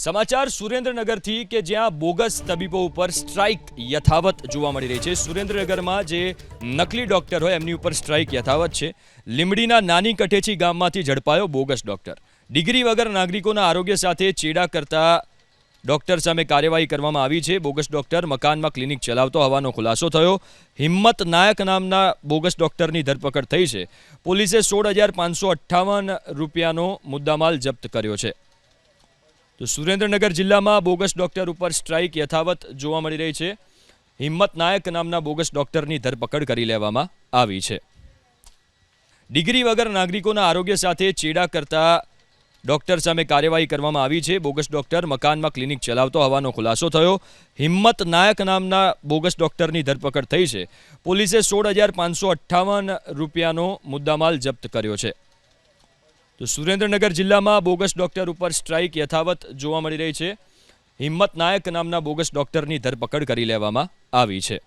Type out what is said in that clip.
સમાચાર સુરેન્દ્રનગરથી કે જ્યાં બોગસ તબીબો ઉપર સ્ટ્રાઇક યથાવત જોવા મળી રહી છે. સુરેન્દ્રનગરમાં જે નકલી ડોક્ટર હોય, એમની ઉપર સ્ટ્રાઇક યથાવત છે. લીમડીના નાની કઠેચી ગામમાંથી ઝડપાયો બોગસ ડોક્ટર. ડિગ્રી વગર નાગરિકોના આરોગ્ય સાથે ચેડા કરતા ડોક્ટર સામે કાર્યવાહી કરવામાં આવી છે. બોગસ ડોક્ટર મકાનમાં ક્લિનિક ચલાવતો હોવાનો ખુલાસો થયો. હિંમત નાયક નામના બોગસ ડોક્ટરની ધરપકડ થઈ છે. પોલીસે સોળ રૂપિયાનો મુદ્દામાલ જપ્ત કર્યો છે. તો સુરેન્દ્રનગર જિલ્લામાં બોગસ ડોક્ટર ઉપર સ્ટ્રાઇક યથાવત જોવા મળી રહી છે. હિંમત નાયક નામના બોગસ ડોક્ટરની ધરપકડ કરી લેવામાં આવી છે. ડિગ્રી વગર નાગરિકોના આરોગ્ય સાથે ચેડા કરતા ડોક્ટર સામે કાર્યવાહી કરવામાં આવી છે. બોગસ ડોક્ટર મકાનમાં ક્લિનિક ચલાવતો હોવાનો ખુલાસો થયો. હિંમત નાયક નામના બોગસ ડોક્ટરની ધરપકડ થઈ છે. પોલીસે સોળ હજાર પાંચસો અઠ્ઠાવન રૂપિયાનો મુદ્દામાલ જપ્ત કર્યો છે. તો સુરેન્દ્રનગર જિલ્લામાં બોગસ ડોક્ટર ઉપર સ્ટ્રાઇક યથાવત જોવા મળી રહી છે. હિંમત નાયક નામના બોગસ ડોક્ટરની ધરપકડ કરી લેવામાં આવી છે.